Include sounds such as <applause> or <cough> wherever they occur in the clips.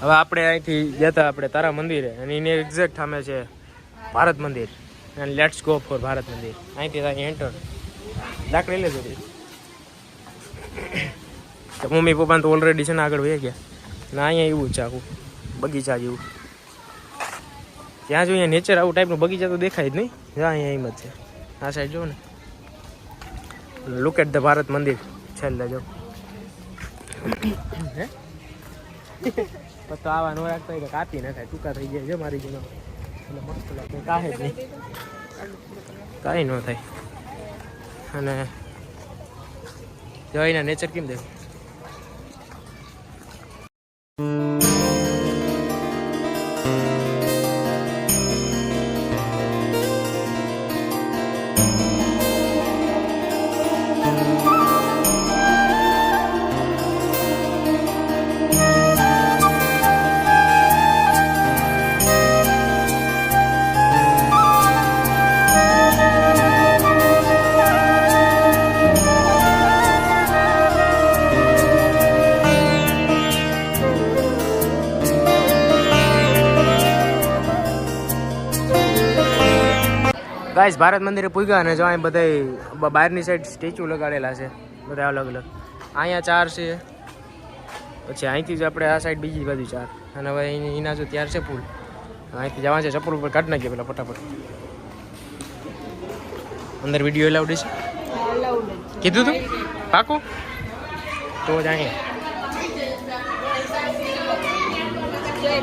હવે આપણે અહીંથી જતા આપણે તારા મંદિરે અને એની એક્ઝેક્ટ સામે છે ભારત મંદિર. અને let's go for Bharat Mandir. અહીંથી અહીં એન્ટર લાકડી લેજો. તો. મમ્મી પપ્પા તો ઓલરેડી છે ને આગળ વહી ગયા. ને અહીંયા એવું છે આખું. બગીચા જેવું. ત્યાં જો અહીંયા નેચર આવું ટાઈપનું બગીચા તો દેખાય જ નહીં. જ્યાં અહીંયા એમ જ છે. આ સાઈડ જો ને. લુક એટ ધ ભારત મંદિર. છેલ્લે જો. હે? પણ તો આવા નો રાખતા હોય તો કાપી નાખાય ટૂંકા થઈ જાય છે મારી જેનો એટલે મસ્ત લાગે કાંઈ જ નહીં કાંઈ ન થાય અને જો એના નેચર કેમ દેખ ગાઈસ ભારત મંદિરે પૂગ્યા અને જો અહીં બધા બહારની સાઈડ સ્ટેચ્યુ લગાડેલા છે. બધા અલગ અલગ. અહીંયા ચાર છે. પછી અહીંથી જ આપણે આ સાઈડ બીજી બાજુ ચાર. અને હવે એના જો ત્યાર છે પુલ. અહીંથી જવા છે ચપ્પલ ઉપર કાઢી નાખીએ પેલા ફટાફટ. અંદર વીડિયો એલાઉડ છે? કીધું તું? પાકું? તો જ અહીંયા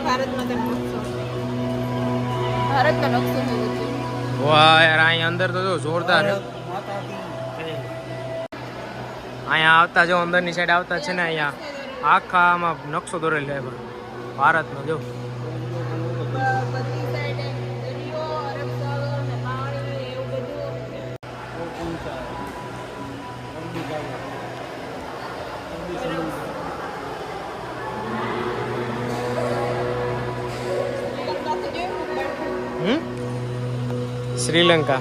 ભારતનો નકશો ભારતનો નકશો વાહ યાર, અહીંયા અંદર તો જો જોરદાર. અહીંયા આવતા જો, અંદરની સાઈડ આવતા છે ને અહીંયા. આખા આમાં નકશો દોરેલો છે ભારતનો જો. શ્રીલંકા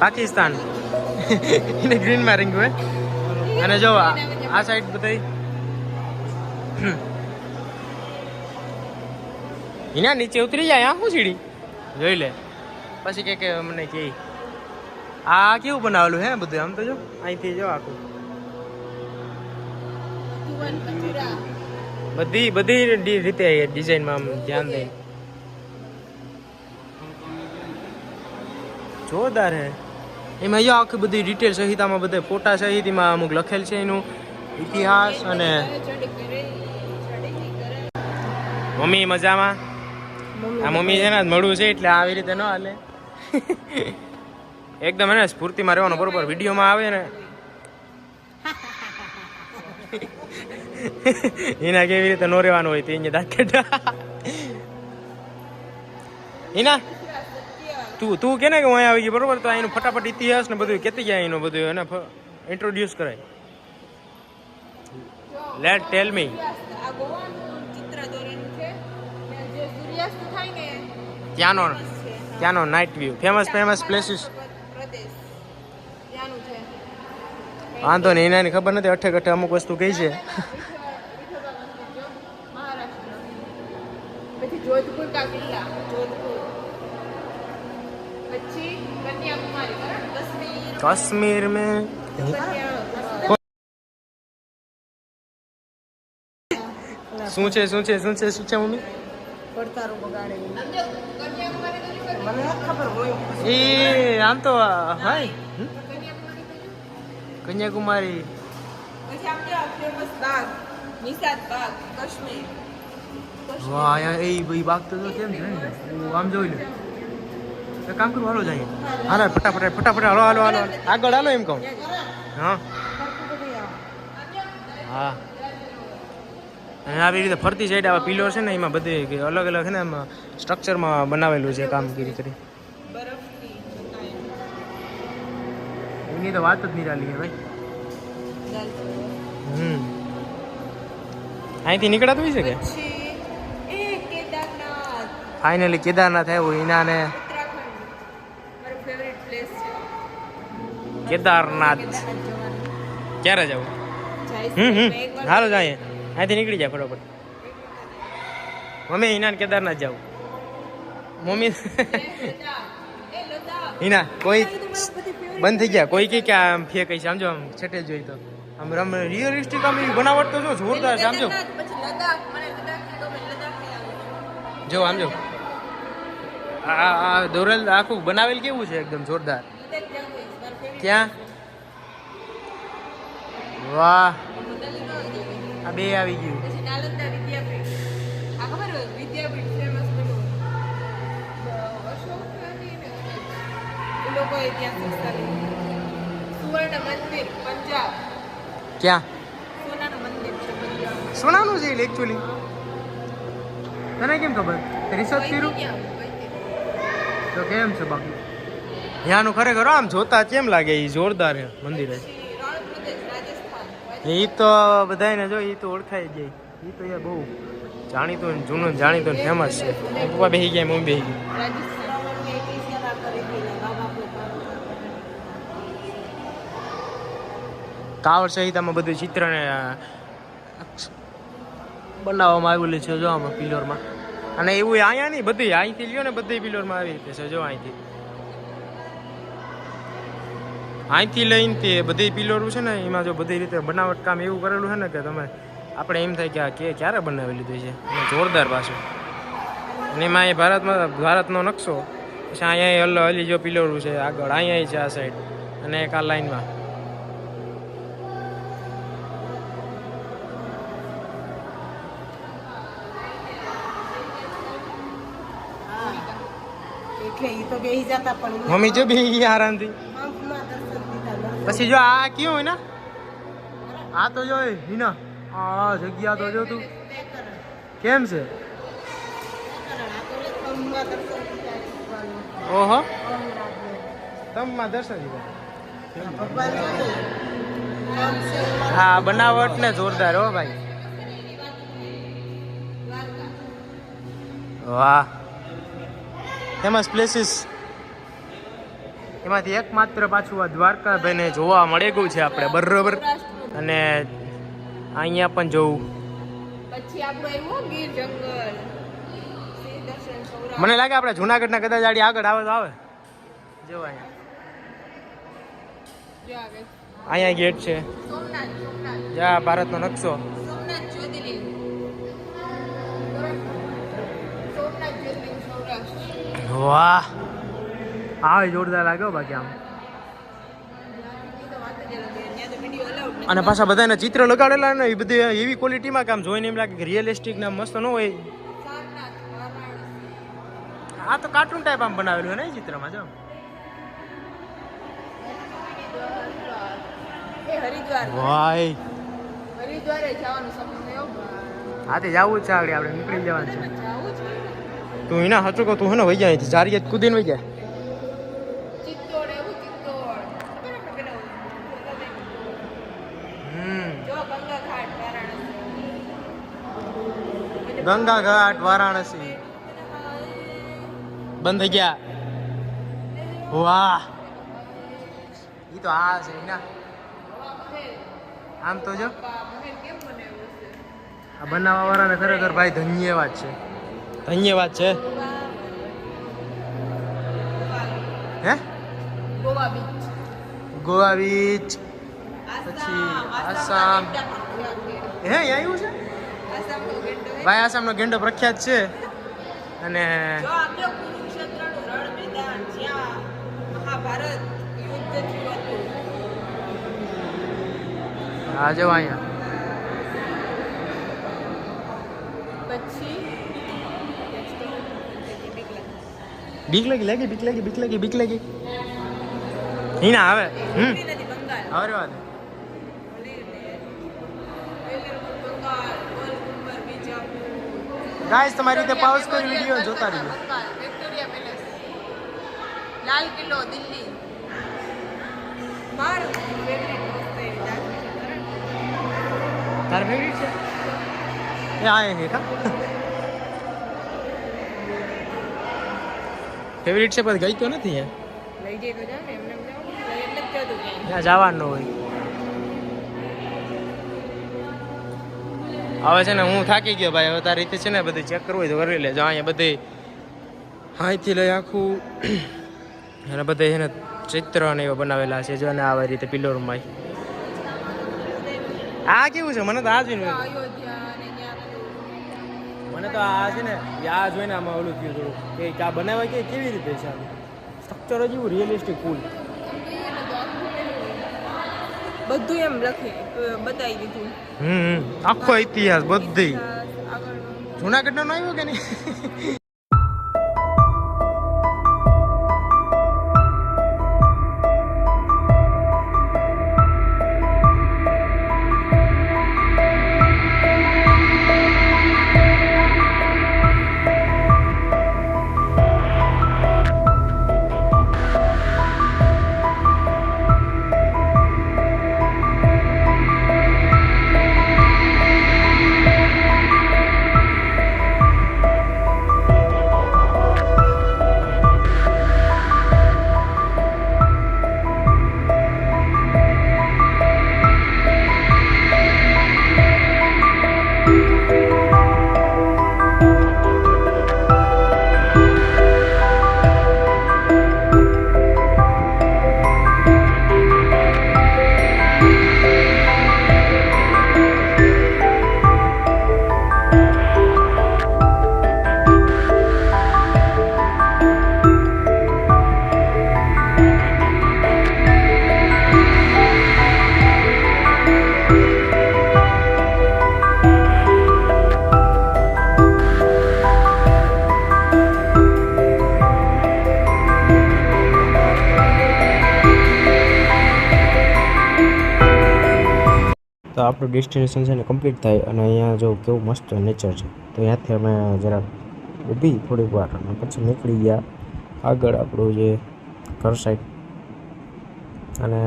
પાકિસ્તાન <laughs> એને ગ્રીનમાં રંગ્યું હોય. અને જો આ સાઈડ બધાય <clears throat> એના નીચે ઉતરી જાય આ શું સીડી? જોઈ લે. પછી કે કે મને કે. આ કેવું બનાવેલું હે બધું આમ તો જો. અહીંથી જો આખું. બધી બધી રીતે ડિઝાઇનમાં આમ ધ્યાન દે. જોરદાર હે. એમાં જો આખી બધી ડિટેલ સહિતામાં બધા ફોટા સહિત એમાં અમુક લખેલ છે એનું. ઇતિહાસ અને મમ્મી મજામાં? આ મમ્મી છે ને મળવું છે એટલે આવી રીતે ન હાલે. <laughs> એકદમ એને સ્ફૂર્તિમાં રહેવાનો બરોબર. વિડીયોમાં આવે ને. <laughs> એના કેવી રીતે નો રહેવાનું હોય તે અહીંયા દાંત કાઢ્યા. ઈના તું તું કે ને કે હું અહીંયા આવી ગઈ બરોબર? તો એનું ફટાફટ ઇતિહાસ ને બધું કેતી જાય અહીંનું બધું એને ઇન્ટ્રોડ્યુસ કરાય. લેટ ટેલ મી ત્યાંનો ત્યાંનો night view famous famous places પ્રદેશ ત્યાંનું છે વાંધો નહીં એનાની ખબર નથી અઠે કઠે અમુક વસ્તુ કઈ છે. કશ્મીર. મેં શું છે શું છે શું છે શું છે મમ્મી? પડતારો બગાડે. કન્યાકુમારી તો નહીં મને ખબર હોય. એ આમ તો હાય? કન્યાકુમારી. પછી આમ ફેમસ બાગ નિષાદ બાગ કાશ્મીર. વાહ યાર એ ભાઈ બાગ તો કેમ છે આમ જોઈ લે તો કામ કરું હાલો જાય હાલો ફટાફટ ફટાફટ હાલો હાલો હાલો. આગળ હાલો એમ કહું. હા. હા. અને આવી રીતે ફરતી સાઈડ આવા પિલર છે ને એમાં બધી અલગ અલગ છે ને એમાં સ્ટ્રક્ચરમાં બનાવેલું છે કામગીરી કરી. એની તો વાત જ નિરાલી છે ભાઈ. હમ. અહીંથી નીકળાતું હોય છે કે? પછી કેદારનાથ. ફાઇનલી કેદારનાથ આવ્યું એના ને ઉત્તરાખંડ મારું ફેવરેટ પ્લેસ છે. કેદારનાથ. ક્યારે જવું? હમ હમ. હાલો જાય. અહીંથી નીકળી જાય ફટોફટ. મમ્મી હિના કેદારનાથ જાવ. મમ્મી હિના કોઈ બંધ થઈ ગયા. કોઈ કે કે આમ ફે કઈ સમજો આમ છટે જોઈ તો. આમ રમ રિયલિસ્ટિક આમ બનાવટ તો જો જોરદાર છે સમજો જો. આમ જો. આ આ દોરેલ આખું બનાવેલ કેવું છે એકદમ જોરદાર? છે ક્યાં? વાહ. આ બે આવી ગયું. લોકોએ ત્યાં શિક્ષા લીધી સુવર્ણ મંદિર પંજાબ. ક્યાં? સોનાનું મંદિર છે પંજાબ. સોનાનું છે એકચ્યુઅલી તને કેમ ખબર? રિસર્ચ કર્યું તો કેમ છે બાકી? ત્યાંનું ખરેખર આમ જોતા કેમ લાગે એ જોરદાર મંદિર એ તો બધાને જો એ તો ઓળખાય જાય એ તો યાર બહુ જાણીતું ને જૂનું જાણીતું ફેમસ છે. પપ્પા બેસી ગયા મમ્મી બેસી ગઈ કાવડ સહિતામાં બધું ચિત્રને બનાવવામાં આવેલું છે જો આમાં પિલરમાં અને એવું અહીંયા નહીં, બધી, અહીંથી લ્યો ને બધી પિલોરમાં આવી રીતે છે, જો અહીંથી. અહીંથી લઈને તે બધી પિલોરું છે ને, એમાં જો બધી રીતે બનાવટ કામ એવું કરેલું છે ને કે તમે, આપણે એમ થાય કે આ કે ક્યારે બનાવી લીધું છે? જોરદાર પાછું. અને એમાં એ ભારતમાં, ભારતનો નકશો, પછી અહીંયા અલ્લ અલી જો પિલોરું છે આગળ, અહીંયા છે આ સાઈડ અને એક આ લાઈનમાં એટલે તો બેહી જતા પણ મમ્મી જો બી ગયા આરામથી. પછી જો આ કયું હોય ને? આ તો જો હિના. આ જગ્યા તો જો તું. કેમ છે? ઓહો. તમમાં દર્શન હા બનાવટ ને જોરદાર હો ભાઈ. વાહ. ફેમસ પ્લેસીસ એમાંથી એકમાત્ર પાછું આ દ્વારકાભાઈને જોવા મળે ગયું છે આપણે બરોબર? અને અહીંયા પણ જોવું. પછી આપણું ગીર જંગલ. મને લાગે આપણે જુનાગઢના કદાચ આડી આગળ આવે તો આવે. જો અહીંયા. જો અહીંયા ગેટ છે. જ્યાં ભારતનો નકશો. વાહ. આ જોરદાર લાગ્યો બાકી આમ. ઈ તો વાત જ અલગ છે. ત્યાં તો વીડિયો અલાઉડ નથી અને પાછા બધાને ચિત્ર લગાડેલા ને એ બધી એવી ક્વોલિટીમાં કામ જોઈને એમ લાગે કે રિયલિસ્ટિક ને મસ્ત ન હોય. આ તો કાર્ટૂન ટાઈપ આમ બનાવેલું ને ચિત્રમાં જો. એ હરિદ્વાર ભાઈ હરિદ્વારે જવાનું સપનું થયો હાથે જવું જ છે આગળ આપણે નીકળી જવાનું છે. તું એના સાચું કહું તું હે ને વહી જાય અહીંથી. ચારી કૂદીને વહી જાય. ગંગા ઘાટ વારાણસી. બંધ થઈ ગયા. વાહ. ઈ તો આ છે ના આમ તો જો. આ બનાવવા વાળાને ખરેખર ભાઈ ધન્યવાદ છે. ધન્યવાદ છે. હે? ગોવા બીચ. ગોવા બીચ. આસામ આસામ. હે આવ્યું છે? ભાઈ આસામનો ગેંડો પ્રખ્યાત છે. અને જો આમ જો કુરુક્ષેત્રનું રણ મેદાન જ્યાં મહાભારત યુદ્ધ થયું હતું આ જો અહીંયા પછી બીક લાગી લાગી બીક લાગી બીક લાગી બીક લાગી. હિના આવે. હમ. નથી હવે વાત બંગાળ ગાઈસ તમારી રીતે પાઉસ કરી વીડિયો જોતા રહીએ. Victoria palace Lal Qila Delhi. માર ફેવરિટ વસ્તુ તાર ફેવરિટ છે? એ આ હે કા? ફેવરિટ છે પણ ગઈ તો નથી યાર લઈ જઈ તો જા ને એમને એટલે જ ત્યાં જવાનું હોય. હવે છે ને હું થાકી ગયો ભાઈ હવે તારી રીતે છે ને બધું ચેક કરવું હોય તો કરી લેજો. અહીંયા બધી હાઈથી લઈ આખું <clears throat> અને બધે છે ને ચિત્ર ને એવા બનાવેલા છે જો ને આવી રીતે પિલોરમાં આ કેવું છે? મને તો આ જોઈને મને તો આ છે ને આ જોઈને આમાં ઓલું થયું થોડું. કે આ બનાવાય કે કેવી રીતે છે સ્ટ્રક્ચર જ એવું રિયલિસ્ટિક ફૂલ બધું એમ લખે બતાવી દીધું. હમ. આખો ઇતિહાસ બધી. જુનાગઢ જુનાગઢનો નો આવ્યો કે નહીં? તો આપણું ડેસ્ટિનેશન છે ને કમ્પ્લીટ થાય અને અહીંયા જો કેવું મસ્ત નેચર છે. તો ત્યાંથી અમે જરાક ઊભી થોડીક વાર અને પછી નીકળી ગયા. આગળ આપણું જે ઘર સાઈડ અને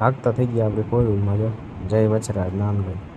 ભાગતા થઈ ગયા આપણે કોઈલમાં જો. જય વચરાજ, નામ લઈ.